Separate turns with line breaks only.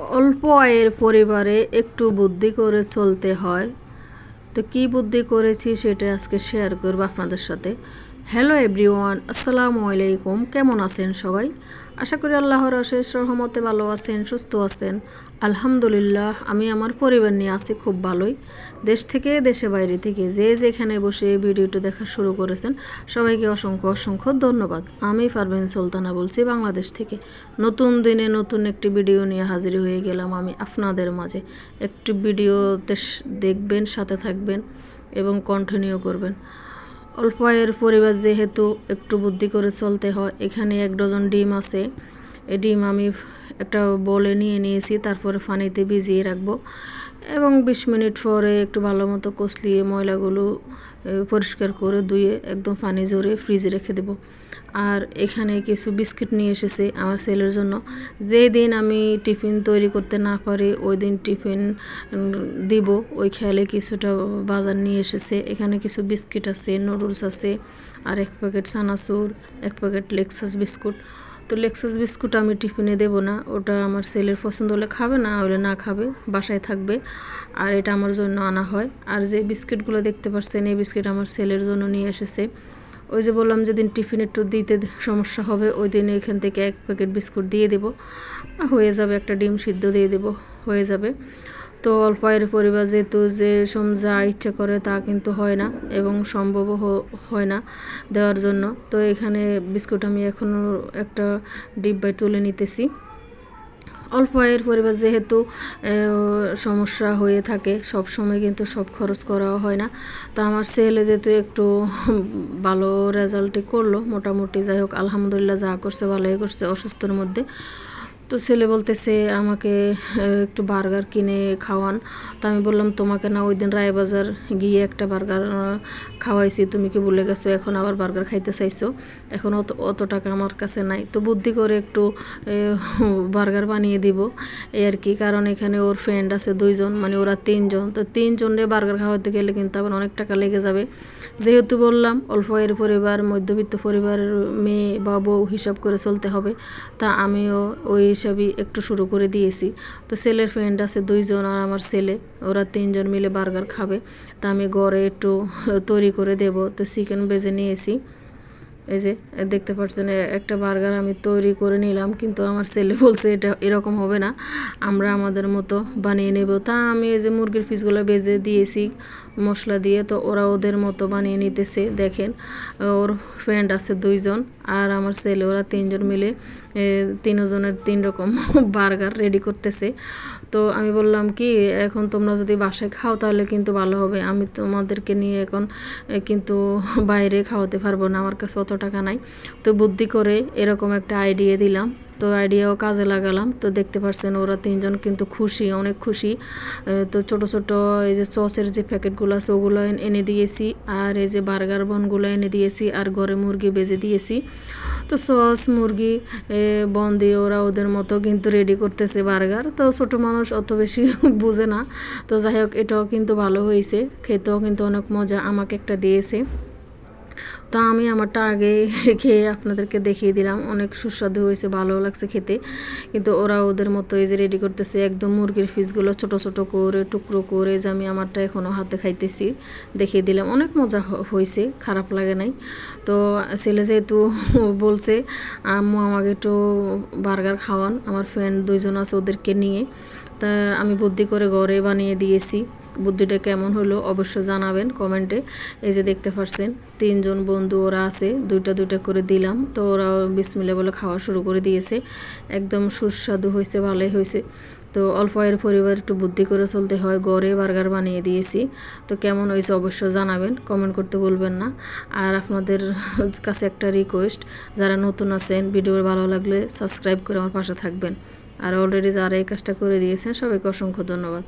অল্প আয়ের পরিবারে একটু বুদ্ধি করে চলতে হয়। তো কি বুদ্ধি করেছি সেটা আজকে শেয়ার করব আপনাদের সাথে। হ্যালো এভরিওয়ান, আসসালামু আলাইকুম। কেমন আছেন সবাই? আশা করি আল্লাহর অশেষ রহমতে ভালো আছেন, সুস্থ আছেন। আলহামদুলিল্লাহ, আমি আমার পরিবার নিয়ে আছি খুব ভালোই। দেশ থেকে দেশে বাইরে থেকে যে যেখানে বসে ভিডিওটি দেখা শুরু করেছেন, সবাইকে অসংখ্য অসংখ্য ধন্যবাদ। আমি পারবেন সুলতানা বলছি বাংলাদেশ থেকে। নতুন দিনে নতুন একটি ভিডিও নিয়ে হাজির হয়ে গেলাম আমি আপনাদের মাঝে। একটি ভিডিওতে দেখবেন, সাথে থাকবেন এবং কন্টিনিউ করবেন। অল্প আয়ের পরিবার যেহেতু একটু বুদ্ধি করে চলতে হয়, এখানে এক ডজন ডিম আছে। এই ডিম আমি একটা বলে নিয়ে নিয়েছি, তারপরে পানিতে ভিজিয়ে রাখব এবং বিশ মিনিট পরে একটু ভালো মতো কষলিয়ে ময়লাগুলো পরিষ্কার করে ধুয়ে একদম পানি জোরে ফ্রিজে রেখে দেবো। আর এখানে কিছু বিস্কিট নিয়ে এসেছে আমার ছেলের জন্য। যেই দিন আমি টিফিন তৈরি করতে না পারি ওই দিন টিফিন দিব। ওই খেয়ালে কিছুটা বাজার নিয়ে এসেছে। এখানে কিছু বিস্কিট আছে, নুডলস আছে, আর এক প্যাকেট সানাসুর এক প্যাকেট লেক্সাস বিস্কুট। তো লেক্সাস বিস্কুট আমি টিফিনে দেবো না। ওটা আমার ছেলের পছন্দ হলে খাবে, না হলে না খাবে, বাসায় থাকবে। আর এটা আমার জন্য আনা হয়। আর যে বিস্কিটগুলো দেখতে পাচ্ছেন, এই বিস্কিট আমার ছেলের জন্য নিয়ে এসেছে। ওই যে বললাম যেদিন টিফিন একটু দিতে সমস্যা হবে, ওই দিন এখান থেকে এক প্যাকেট বিস্কুট দিয়ে দেবো। হয়ে যাবে একটা ডিম সিদ্ধ দিয়ে দেবো, হয়ে যাবে। তো অল্প আয়ের পরিবার যেহেতু যে সম যা ইচ্ছা করে তা কিন্তু হয় না এবং সম্ভবও হ- হয় না দেওয়ার জন্য। তো এখানে বিস্কুট আমি এখনও একটা ডিব্বায় তুলে নিতেছি। অল্প আয়ের পরিবার যেহেতু সমস্যা হয়ে থাকে সব সময় কিন্তু সব খরচ করাও হয় না। তা আমার ছেলে যেহেতু একটু ভালো রেজাল্টই করল, মোটামুটি যাই হোক, আলহামদুলিল্লাহ যা করছে ভালোই করছে অসুস্থর মধ্যে। তো ছেলে বলতেছে, আমাকে একটু বার্গার কিনে খাওয়ান। তো আমি বললাম, তোমাকে না, ওই দিন রায়বাজার গিয়ে একটা বার্গার খাওয়াইছি। তুমি কি ভুলে গেছো? এখন আবার বার্গার খাইতে চাইছো। এখন অত অত টাকা আমার কাছে নাই। তো বুদ্ধি করে একটু বার্গার বানিয়ে দিব। এই আর কি, কারণ এখানে ওর ফ্রেন্ড আছে দুইজন মানে ওরা তিনজন। তো তিনজনে বার্গার খাওয়াতে গেলে কিন্তু আবার অনেক টাকা লেগে যাবে। যেহেতু বললাম, অল্প এর পরিবার, মধ্যবিত্ত পরিবারের মেয়ে বা বউ হিসাব করে চলতে হবে। তা আমিও ওই হিসাবই একটু শুরু করে দিয়েছি। তো সেলের ফ্রেন্ড আছে দুইজন আর আমার ছেলে। ওরা তিনজন মিলে বার্গার খাবে। তা আমি গড়ে একটু তৈরি করে দেব। তো চিকেন বেজে নিয়েছি। এই যে, দেখতে পাচ্ছেন একটা বার্গার আমি তৈরি করে নিলাম, কিন্তু আমার ছেলে বলছে এটা এরকম হবে না, আমরা আমাদের মতো বানিয়ে নেব। তা আমি এই যে মুরগির পিসগুলো বেজে দিয়েছি মশলা দিয়ে, তো ওরা ওদের মতো বানিয়ে নিতেছে, দেখেন। ওর ফ্রেন্ড আছে দুইজন, আর আমার ছেলে, ওরা তিনজন মিলে তিনজনের তিন রকম বার্গার রেডি করতেছে। তো আমি বললাম কি, এখন তোমরা যদি বাসায় খাও তাহলে কিন্তু ভালো হবে, আমি তোমাদেরকে নিয়ে এখন কিন্তু বাইরে খাওয়াতে পারব না, আমার কাছে অত টাকা নাই। তো বুদ্ধি করে এরকম একটা আইডিয়া দিলাম। তো আইডিয়াও কাজে লাগালাম। তো দেখতে পাচ্ছেন ওরা তিনজন কিন্তু খুশি, অনেক খুশি। তো ছোট ছোট এই যে সসের যে প্যাকেটগুলো আছে, ওগুলো এনে দিয়েছি। আর এই যে বার্গার বনগুলো এনে দিয়েছি। আর ঘরে মুরগি বেজে দিয়েছি। তো সস মুরগি বন দিয়ে ওরা ওদের মতো কিন্তু রেডি করতেছে বার্গার। তো ছোট মানুষ অত বেশি বুঝে না। তো যাই হোক, এটাও কিন্তু ভালো হয়েছে। খেতেও কিন্তু অনেক মজা। আমাকে একটা দিয়েছে। তো আমি আমারটা আগে খেয়ে আপনাদেরকে দেখিয়ে দিলাম। অনেক সুস্বাদু হয়েছে ভালো লাগছে খেতে। কিন্তু ওরা ওদের মতো এই যে রেডি করতেছে একদম মুরগির পিসগুলো, ছোট ছোট করে, টুকরো করে যে আমি আমারটা এখনও হাতে খাইতেছি। দেখিয়ে দিলাম, অনেক মজা হয়েছে, খারাপ লাগে নাই। তো ছেলে যেহেতু বলছে, আম্মু আমাকে একটু বার্গার খাওয়ান। আমার ফ্রেন্ড দুইজন আছে ওদেরকে নিয়ে। তা আমি বুদ্ধি করে ঘরে বানিয়ে দিয়েছি। বুদ্ধিটা কেমন হলো অবশ্য জানাবেন কমেন্টে। এই যে দেখতে পাচ্ছেন তিনজন বন্ধু ওরা আছে, দুইটা দুইটা করে দিলাম। তো ওরা বিসমিল্লা বলে খাওয়া শুরু করে দিয়েছে। একদম সুস্বাদু হয়েছে, ভালোই হয়েছে। তো অল্প আয়ের পরিবার একটু বুদ্ধি করে চলতে হয়, গড়ে বার্গার বানিয়ে দিয়েছি। তো কেমন হয়েছে অবশ্যই জানাবেন, কমেন্ট করতে বলবেন না। আর আপনাদের কাছে একটা রিকোয়েস্ট যারা নতুন আছেন, ভিডিও ভালো লাগলে সাবস্ক্রাইব করে আমার পাশে থাকবেন। আর অলরেডি যারা এই কাজটা করে দিয়েছেন, সবাইকে অসংখ্য ধন্যবাদ।